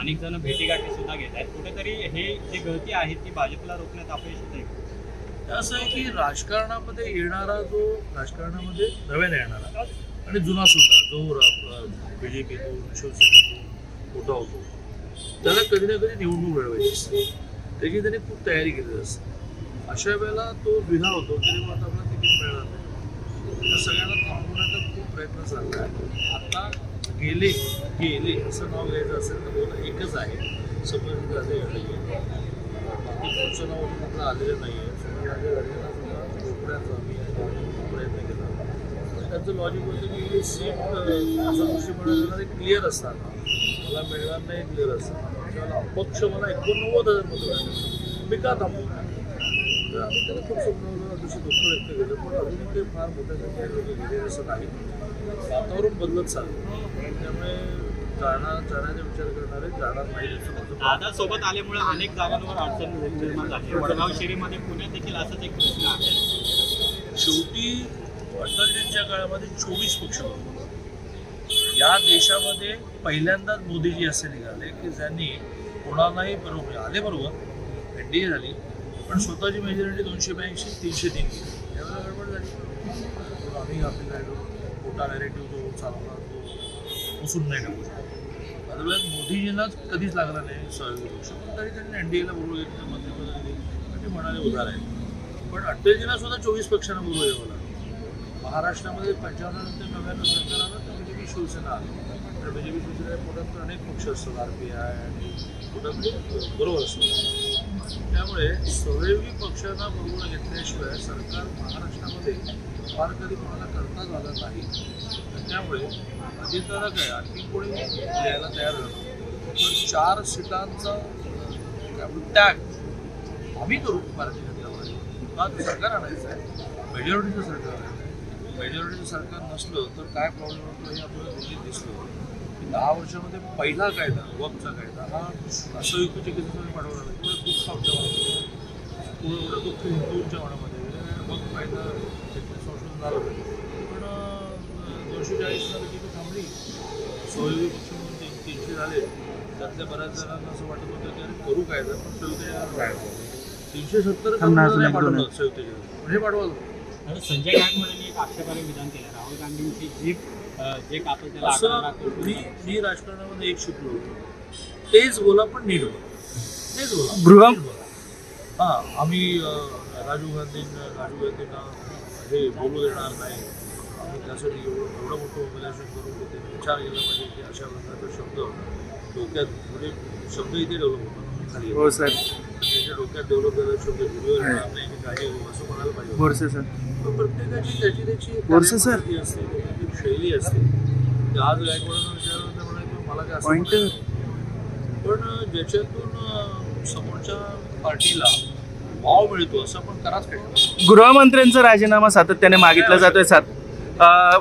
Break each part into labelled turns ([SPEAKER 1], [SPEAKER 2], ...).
[SPEAKER 1] अनेक जण भेटीगाठी सुद्धा घेत आहेत. कुठेतरी हे जी गळती आहे ती भाजपला रोखण्यात अपयश होत आहे
[SPEAKER 2] असं आहे की राजकारणामध्ये येणारा जो राजकारणामध्ये नव्याने येणारा आणि जुना सुद्धा जो बी जे पीतून शिवसेनेतून मोठा होतो त्याला कधी ना कधी निवडणूक लढवायची असते त्याची त्याने खूप तयारी केली असते. अशा वेळेला तो विधा होतो तरी मग आपला तिकीट मिळणार नाही. सगळ्यांना थांबवण्याचा खूप प्रयत्न चालला आहे. आता गेले गेले असं नाव घ्यायचं असेल तर बोला एकच आहे. समज राजे घडले बाकी पुढचं नाव अजून आलेलं नाही आहे समज राजे घडलेला सुद्धा रोखण्याचा आम्ही प्रयत्न केला त्यांचं लॉजिक होतं की सीट असं कृषी मंडळाला क्लिअर असताना मला मिळणार नाही क्लिअर असताना त्यावेळेला अपक्ष मला एकोणनव्वद हजार मतं मिळाली मी का थांबू? तर आम्ही त्याला खूप समजावलं दुसरं दुःख व्यक्त केलं. पण अजूनही ते फार मोठ्या संख्येने लोक गेले असं नाही वातावरण बदलत चाललं त्यामुळे जाणार जाण्याचा विचार करणारे जाणार नाही असं माझं मत.
[SPEAKER 1] दादा सोबत आल्यामुळे अनेक जागांवर अडचण निर्माण झाली वडगाव शहरीमध्ये पुण्यात देखील असंच एक प्रश्न आहे.
[SPEAKER 2] शेवटी अटलजींच्या काळामध्ये चोवीस पक्ष होते. या देशामध्ये पहिल्यांदाच मोदीजी असे निघाले की ज्यांनी कोणालाही बरोबर आले बरोबर एन डी ए झाली पण स्वतःची मेजॉरिटी दोनशे ब्याऐंशी तीनशे तीन यावेळेला गडबड झाली. आम्ही आपली चालवता नॅरेटिव्ह जो चालवला तो उचलून नाही टाकू शकतो. अदरवाईज मोदीजींनाच कधीच लागला नाही सहयोगी पक्ष पण तरी त्यांनी एन डी एला बरोबर घेतलं मंत्रिपद आणि ते म्हणाले उधार आहे. पण अटलजींना सुद्धा चोवीस पक्षांना बरोबर यावं लागलं. महाराष्ट्रामध्ये पंच्याण्णव ते नव्याण्णव सरकार आलं तर बीजेपी शिवसेना आली. तर बीजेपी शिवसेना पोटात तर अनेक पक्ष असतात आर पी आय आणि पोटात म्हणजे बरोबर असतो. त्यामुळे सहयोगी पक्षांना बरोबर घेतल्याशिवाय सरकार महाराष्ट्रामध्ये फार कधी कोणाला करता झाला नाही त्यामुळे अजितदादा काय आणखी कोणी द्यायला तयार झालं पण चार सीटांचा त्याग काय टॅग आम्ही करू भारतीय जनता पार्टी. का ते सरकार आणायचं आहे मेजॉरिटीचं सरकार आणायचं आहे. मेजॉरिटीचं सरकार नसलं तर काय प्रॉब्लेम होतो हे आपल्याला दिल्लीत दिसलं. दहा वर्षामध्ये पहिला कायदा वकचा कायदा हा असंयुक्त चिकित्सेसाठी पाठवला नाही. किंवा दुःख आमच्या मनामध्ये. एवढं दुःख हिंदूंच्या मनामध्ये. वक कायदा पण दोनशे चाळीसला थांबली. पक्ष तीनशे झाले. त्यातल्या बऱ्याच जणांना असं वाटत होतं की अरे करू कायदा पण तीनशे सत्तर पाठवलं हे पाठवलं.
[SPEAKER 1] संजय गायकवाडांनी एक आक्षेपार्ह विधान केलं. राहुल गांधींची जे कापल त्याला रुपये
[SPEAKER 2] मी मी राजकारणामध्ये एक शिकलो होतो. तेच बोला पण नीट बोला. तेच बोला. हां आम्ही राजीव गांधींना राजीव गांधींना हे बोलू देणार नाही. आम्ही त्यासाठी एवढं एवढं मोठं मोबिलायझेशन करून त्यांनी विचार केला पाहिजे की अशा प्रकारचा शब्द डोक्यात म्हणजे शब्द इथे डेव्हलप होतात खाली
[SPEAKER 3] हो सर
[SPEAKER 2] त्याच्या डोक्यात डेव्हलप झालेला शब्द व्हिडिओ येणार नाही की काही हो असं म्हणायला पाहिजे
[SPEAKER 3] बोरसे सर
[SPEAKER 2] पण प्रत्येकाची त्याची त्याची
[SPEAKER 3] वर्ष सर.
[SPEAKER 2] कार्यपद्धती असते त्याची शैली असते. आज गायकवाडांना विचारलं तर म्हणाले मला काय. म्हणायचं. पण ज्याच्यातून समोरच्या पार्टीला वाव मिळतो असं आपण कराच पाहिजे
[SPEAKER 3] गृहमंत्र्यांचा राजीनामा सातत्याने मागितला जातोय सात.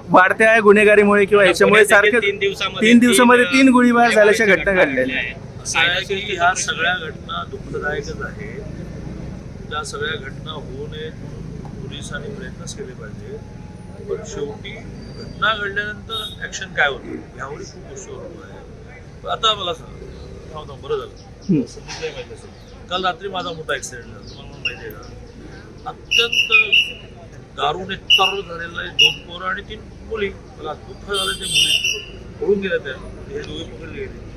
[SPEAKER 3] वाढत्या गुन्हेगारीमुळे किंवा याच्यामुळे सारखं
[SPEAKER 1] तीन दिवसामध्ये
[SPEAKER 3] तीन दिवसामध्ये
[SPEAKER 1] तीन,
[SPEAKER 3] गोळीबार झाल्याच्या घटना
[SPEAKER 1] घडलेल्या आहेत.
[SPEAKER 2] आहे ह्या सगळ्या घटना दुःखदायकच आहेत. त्या सगळ्या घटना होऊ नयेत पोलिसांनी प्रयत्नच केले पाहिजे पण शेवटी घटना घडल्यानंतर ऍक्शन काय होतं? ह्यावरही खूप गोष्टी होतो आहे पण आता मला सांग. बरं झालं. समजलंय माहिती असेल? काल रात्री माझा मोठा ऍक्सिडेंट झाला तुम्हाला माहिती आहे का? अत्यंत दारूने तर झालेलं आहे दोन पोरं आणि तीन मुली. मला दुःख झालं ते मुली पळून गेल्या त्या. हे दोघे पकडले गेले.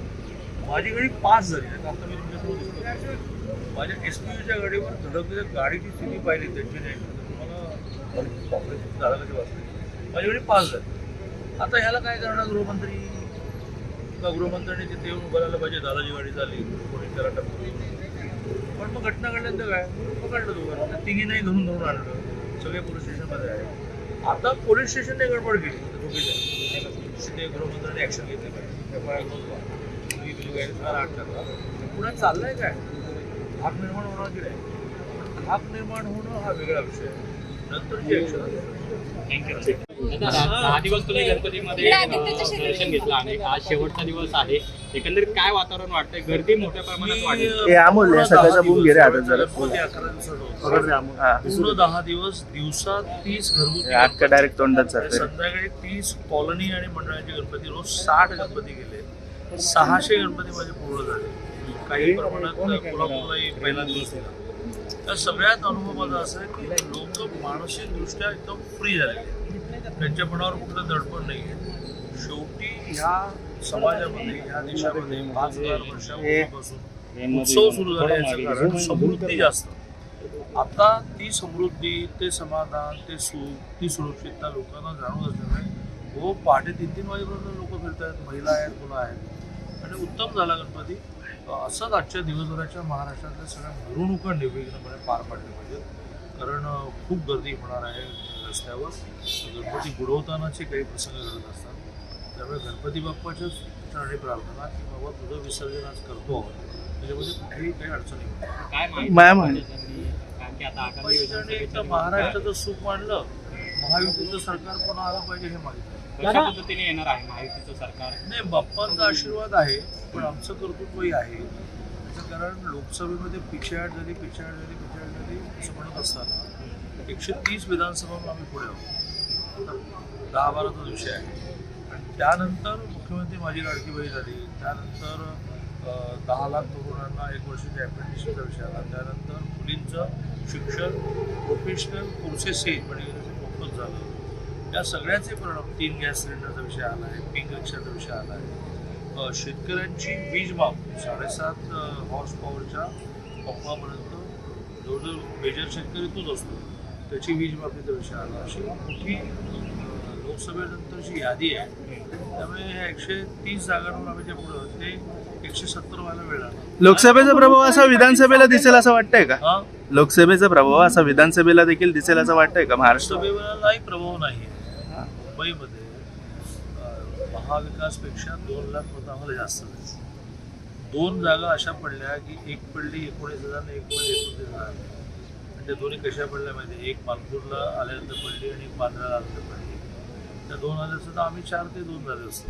[SPEAKER 2] माझी गाडी पास झाली. नाही आता मी तुमच्यासमोर दिसतो माझ्या एस पी यूच्या गाडीवर धडकलेल्या गाडीची स्थिती पाहिली त्यांची नाही. तुम्हाला बापरे, झालं कधी वाचलं. माझी गाडी पास झाली. आता ह्याला काय करणार गृहमंत्री? का गृहमंत्र्यांनी तिथे येऊन बोलायला पाहिजे. दादाजी गाडी झाली कोणी त्याला टप्पू पण मग घटना घडल्यानंतर काय? पकडलं दोघांना. तिघी नाही धरून धरून आणलं. सगळे पोलीस स्टेशनमध्ये आहे आता पोलीस स्टेशनने गडबड केली. चुकीचं तिथे गृहमंत्र्यांनी ऍक्शन घेतली पाहिजे. एफ आय आर नोंदवा आठ टाका पुण्यात चाललंय काय? भाग निर्माण होणार की नाही? धाक निर्माण होणं हा वेगळा विषय आहे. नंतरची ऍक्शन
[SPEAKER 1] दहा दिवस तुम्ही गणपतीमध्ये अं, दर्शन घेतलं आणि आज शेवटचा दिवस आहे. एकंदरीत काय वातावरण वाटतंय? गर्दी मोठ्या प्रमाणात
[SPEAKER 3] अमोल, बूम घे जरा.
[SPEAKER 2] पूर्ण दहा दिवस दिवसात तीस घरगुती
[SPEAKER 3] का डायरेक्ट तोंडात
[SPEAKER 2] संध्याकाळी तीस कॉलनी आणि मंडळाचे गणपती रोज साठ गणपती गेले. सहाशे गणपती माझे पूर्ण झाले. काही प्रमाणात कोल्हापूरलाही पहिला दिवस दिला तर सगळ्यात अनुभव माझा असा आहे की लोक मानसिकदृष्ट्या एकदम फ्री झालेले त्यांच्या मनावर कुठलं दडपण नाही आहे शेवटी ह्या समाजामध्ये ह्या देशामध्ये पाच हजार वर्षापासून उत्सव सुरू झाले याचं कारण समृद्धी जास्त. आता ती समृद्धी ते समाधान ते सुख ती सुरक्षितता लोकांना जाणून असल्यामुळे हो पहाटे तीन तीन वाजेपर्यंत लोक फिरत आहेत महिला आहेत मुलं आहेत. आणि उत्तम झाला गणपती. असंच आजच्या दिवसभराच्या महाराष्ट्रातल्या सगळ्या मिरवणुका निर्विघ्नपणे पार पाडल्या पाहिजेत. कारण खूप गर्दी होणार आहे रस्त्यावर. गणपती बुडवतानाचे काही प्रसंग घडत असतात. त्यामुळे गणपती बाप्पाच्या चरणी प्रार्थना की बाबा तुझं विसर्जन आज करतो त्याच्यामध्ये कुठेही काही अडचणी होत महाराष्ट्राचं सुख मांडलं. महायुतीचं सरकार पुन्हा आलं पाहिजे हे मागितलं
[SPEAKER 1] कशा पद्धतीने येणार आहे महायुतीचं सरकार?
[SPEAKER 2] नाही बाप्पांचा आशीर्वाद आहे पण आमचं कर्तृत्वही आहे. त्याचं कारण लोकसभेमध्ये पिछाड झाली पिछाड झाली पिछाड झाली असं म्हणत असताना एकशे तीस विधानसभा आम्ही पुढे आहोत. दहा बाराचा विषय आहे. आणि त्यानंतर मुख्यमंत्री माझी लाडकी बाई झाली. त्यानंतर दहा लाख तरुणांना एक वर्षाची अप्रेंटिसशिपचा विषय आला. त्यानंतर मुलींचं शिक्षण प्रोफेशनल कोर्सेस म्हणजे मोफत झालं. या सगळ्याचे परिणाम तीन गॅस सिलेंडरचा विषय आला आहे पिंक रिक्षाचा विषय आला आहे शेतकऱ्यांची वीज माप साडेसात हॉर्स पॉवरच्या पंपापर्यंत जवळजवळ मेजर शेतकरी तोच असतो. त्याची वीज मापीचा विषय आला. अशी मोठी लोकसभेनंतरची यादी आहे. त्यामुळे ह्या एकशे तीस जागांवर आम्ही जे पुढं ते एकशे सत्तर व्हायला वेळ लागला
[SPEAKER 3] लोकसभेचा प्रभाव असा विधानसभेला दिसेल असं वाटतंय का?
[SPEAKER 2] हा?
[SPEAKER 3] लोकसभेचा प्रभाव असा विधानसभेला देखील दिसेल असं वाटतंय का? महाराष्ट्र
[SPEAKER 2] लोकसभेवरही प्रभाव नाही आहे मुंबईमध्ये महाविकासपेक्षा दोन लाख मतं आम्हाला जास्त आहेत. दोन जागा अशा पडल्या की एक पडली एकोणीस हजार आणि एक पडली एकोणतीस हजार. आणि त्या दोन्ही कशा पडल्या माहिती एक मालपूरला आल्यानंतर पडली आणि एक बांद्राला आल्यानंतर पडली. त्या दोन हजार सुद्धा आम्ही चार ते दोन झाले असतो.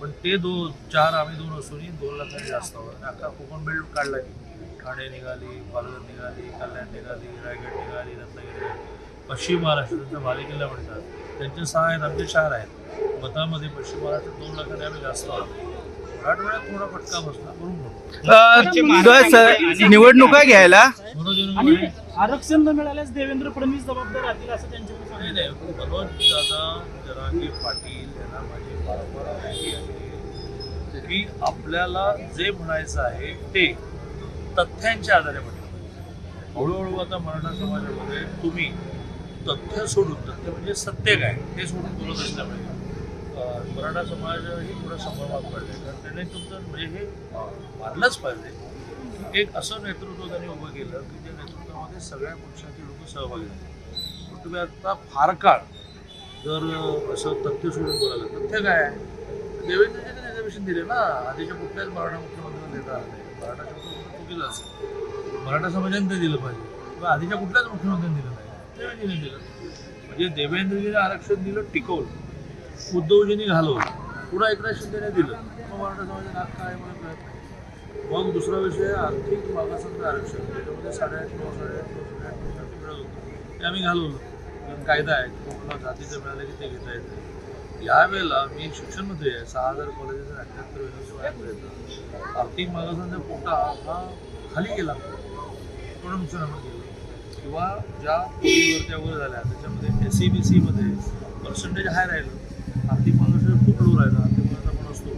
[SPEAKER 2] पण ते दोन चार आम्ही दोन असूनही दोन लाखांनी जास्त आहोत. आणि अख्खा कोकण बेल्ट काढला की. ठाणे निघाली पालघर निघाली कल्याण निघाली रायगड निघाली रत्नागिरी पश्चिम महाराष्ट्र त्यांच्या मालिकेला म्हणतात. त्यांचे सहा आहेत आमचे चार आहेत. मतामध्ये पश्चिम महाराष्ट्रात दोन लाखांनी आम्ही जास्त आहोत. मराठवाड्यात थोडा फटका बसला बरोबर
[SPEAKER 3] निवडणुका घ्यायला?
[SPEAKER 4] आरक्षण न मिळाल्यास देवेंद्र फडणवीस जबाबदार राहतील असं त्यांच्याकडे
[SPEAKER 2] मनोज दादा जरांगे पाटील यांना माझी वारंवार विनंती आहे. की आपल्याला जे म्हणायचं आहे ते तथ्यांच्या आधारे म्हणा हळूहळू आता मराठा समाजामध्ये तुम्ही तथ्य सोडून तथ्य म्हणजे सत्य काय हे सोडून बोलत असलं पाहिजे मराठा समाज ही थोडा संभ्रमात पडले. कारण त्याने तुमचं म्हणजे हे मारलंच मानलंच पाहिजे. एक असं नेतृत्व त्यांनी उभं केलं की त्या नेतृत्वामध्ये सगळ्या पक्षाचे लोक सहभागी झाले. पण तुम्ही आता फार काळ जर असं तथ्य सोडून बोलायला तथ्य काय देवेंद्रजीने रिझर्वेशन दिले ना आधीच्या कुठल्याच मराठा मुख्यमंत्र्यांना देता आलं. नाही मराठा शब्द चुकीचं असेल. मराठा समाजाने ते दिलं पाहिजे. किंवा आधीच्या कुठल्याच मुख्यमंत्र्यांनी दिलं नाही. देवेंद्रजीने दिलं म्हणजे देवेंद्रजीने आरक्षण दिलं टिकवलं. उद्धवजींनी घालवलं. पुन्हा एकनाथ शिंदेने दिलं. मग मराठा समाजाने हक्क काय म्हणून मग दुसरा विषय आर्थिक मागासांचं आरक्षण. त्याच्यामध्ये साडेआठ नऊ साडेआठ नऊ साडेआठ नऊ टक्के मिळत होतं. ते आम्ही घालवलं. कारण कायदा आहे कोणाला जातीचं मिळालं की ते घेता येतं यावेळेला मी शिक्षण मंत्री आहे सहा हजार कॉलेजेस अठ्याहत्तर युनिव्हर्सिटी आर्थिक मागासांचा पोटा हा खाली गेला. म्हणून नुकसान आम्हाला किंवा ज्या वगैरे झाल्या त्याच्यामध्ये एस सी बी सीमध्ये पर्सेंटेज हाय राहिलं आर्थिक मागास खूप लो राहिलं आर्थिक मागास आपण असतो.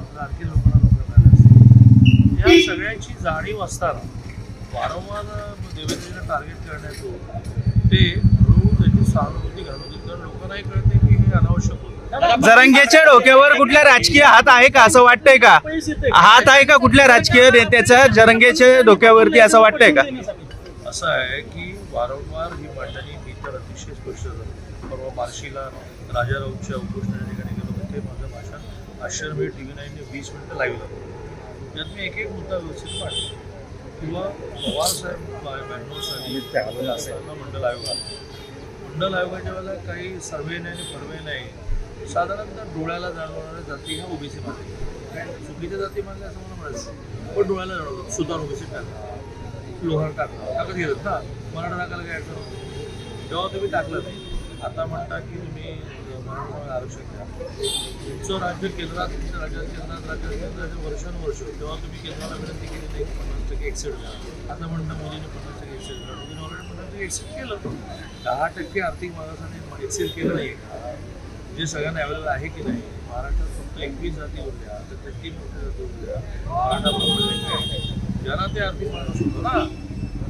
[SPEAKER 2] आपल्या आणखी लोकांना मिळाल्या असतील या सगळ्याची जाणीव असताना वारंवार देवेंद्रला टार्गेट करण्यात येतो ते हळूहळू त्याची सहानुभूती घालून देत कारण लोकांनाही कळत की हे अनावश्यक होतं.
[SPEAKER 3] जरंगेच्या डोक्यावर कुठल्या राजकीय हात आहे का असं वाटतंय का? हात आहे का कुठल्या राजकीय नेत्याच्या जरंगेच्या डोक्यावरती असं वाटतंय का?
[SPEAKER 2] असं आहे की वारंवार ही मांडणी मी तर अतिशय स्पष्ट झालं परवा बार्शीला राजा राऊतच्या उपोषणाच्या ठिकाणी गेलो तिथे माझं भाषण आश्चर्य टी व्ही नाईनने वीस मिनटं लाईव्ह लागलं त्यात मी एक एक मुद्दा व्यवस्थित मांडला किंवा पवार साहेब साली असताना मंडल आयोग आला मंडल आयोगाच्या वेळेला काही सर्वे नाही आणि फर्वे नाही. साधारणतः डोळ्याला जाणवणाऱ्या जाती ह्या ओबीसी मध्ये काय चुकीच्या जाती मानल्या असं मला म्हणायचं पण डोळ्याला जाणवतं सुतार ओबीसी टाकला लोहार टाकला टाकत गेलं ना? मराठा टाकायला काय अडचण होती तेव्हा तुम्ही टाकलं नाही आता म्हणता की तुम्ही मराठा आरक्षण द्या. तुमचं राज्य केंद्रात तुमच्या राज्यात केंद्रात राज्यात केंद्रात वर्षानुवर्ष तेव्हा तुम्ही केंद्राला विनंती केली नाही पन्नास टक्के एक्सेट करा आता म्हणता मोदीने पन्नास टक्के एक्सेट करा मोदीने ऑलरेडी पन्नास टक्के एक्सेप्ट केलं. दहा टक्के आर्थिक मागासाने एक्सेट केलं नाही. जे सगळ्यांना अवेलेबल आहे की नाही महाराष्ट्रात फक्त एकवीस जाती उरल्या तर त्या तीन मोठ्या जाती उरल्या महाराष्ट्रात ज्यांना ते आर्थिक मागास होतं ना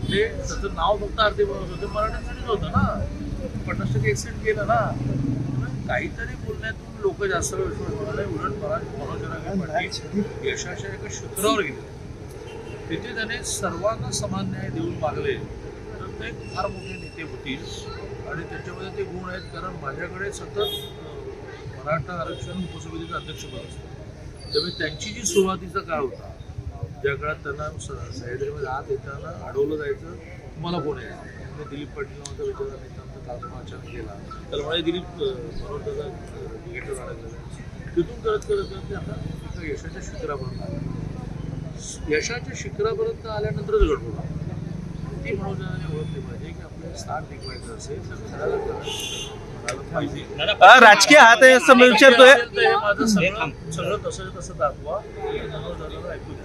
[SPEAKER 2] ते त्याचं नाव फक्त अर्धे बनवत होते मराठ्यांसाठीच होतं ना. पन्नास टक्के एक्सेप्ट केलं ना. काहीतरी बोलण्यातून लोक जास्त वेळ नाही उलट मराठी यशाच्या एका शिखरावर गेले. तिथे त्याने सर्वांना समान न्याय देऊन मागले. तर ते फार मोठे नेते होतील. आणि त्याच्यामध्ये ते गुण आहेत कारण माझ्याकडे सतत मराठा आरक्षण उपसमितीचं अध्यक्षपद असतं. त्यामुळे त्यांची जी सुरुवातीचा काळ होता ज्या काळात त्यांना सह्याद्रीमध्ये आत येताना अडवलं जायचं. तुम्हाला कोण आहे मी दिलीप पाटील नावाचा विचारा नेत्यांचा कार्यक्रम अचानक केला त्याला म्हणे दिलीप मनोजदादा तिकीट अडकलेलं तिथून करत करत करत ते आता यशाच्या शिखरापर्यंत आले. यशाच्या शिखरापर्यंत आल्यानंतरच घडवलं ती मनोजदादाने ओळखली पाहिजे की आपलं स्थान टिकवायचं असेल तर
[SPEAKER 1] दादा
[SPEAKER 3] अ, राजकीय हात आहे असं मी विचारतोय.
[SPEAKER 2] तर माझं सगळं सगळं तसं तसं दाखवा.